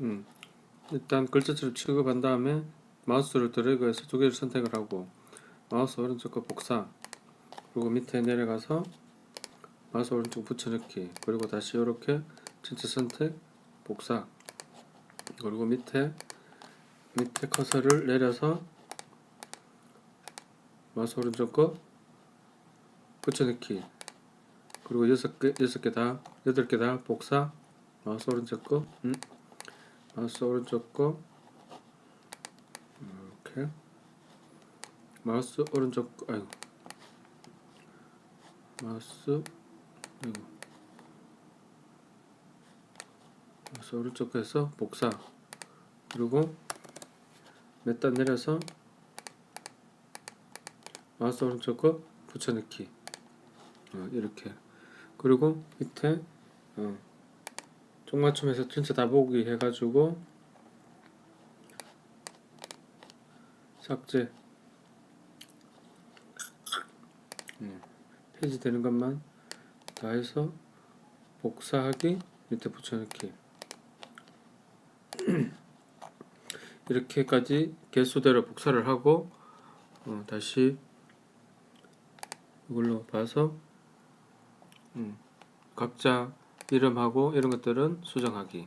음, 일단 글자체를 취급한 다음에 마우스를 드래그해서 두 개를 선택을 하고 마우스 오른쪽 거 복사 그리고 밑에 내려가서 마우스 오른쪽 붙여넣기 그리고 다시 이렇게 전체 선택 복사 그리고 밑에 밑에 커서를 내려서 마우스 오른쪽 거 붙여넣기 그리고 여섯 개 여섯 개 다 여덟 개 다 복사 마우스 오른쪽 거 음. 마우스 오른쪽 거. 이렇게. 마우스 오른쪽 거 아이고. 마우스 아이고. 마우스 오른쪽 거에서 복사. 그리고 몇 단 내려서 마우스 오른쪽 거 붙여넣기. 어, 이렇게. 그리고 밑에 어, 쪽맞춤해서 전체 다 보기 해가지고 삭제. 음, 페이지 되는 것만 다 해서 복사하기 밑에 붙여넣기. 이렇게까지 개수대로 복사를 하고 어, 다시 이걸로 봐서 음, 각자 이름하고 이런 것들은 수정하기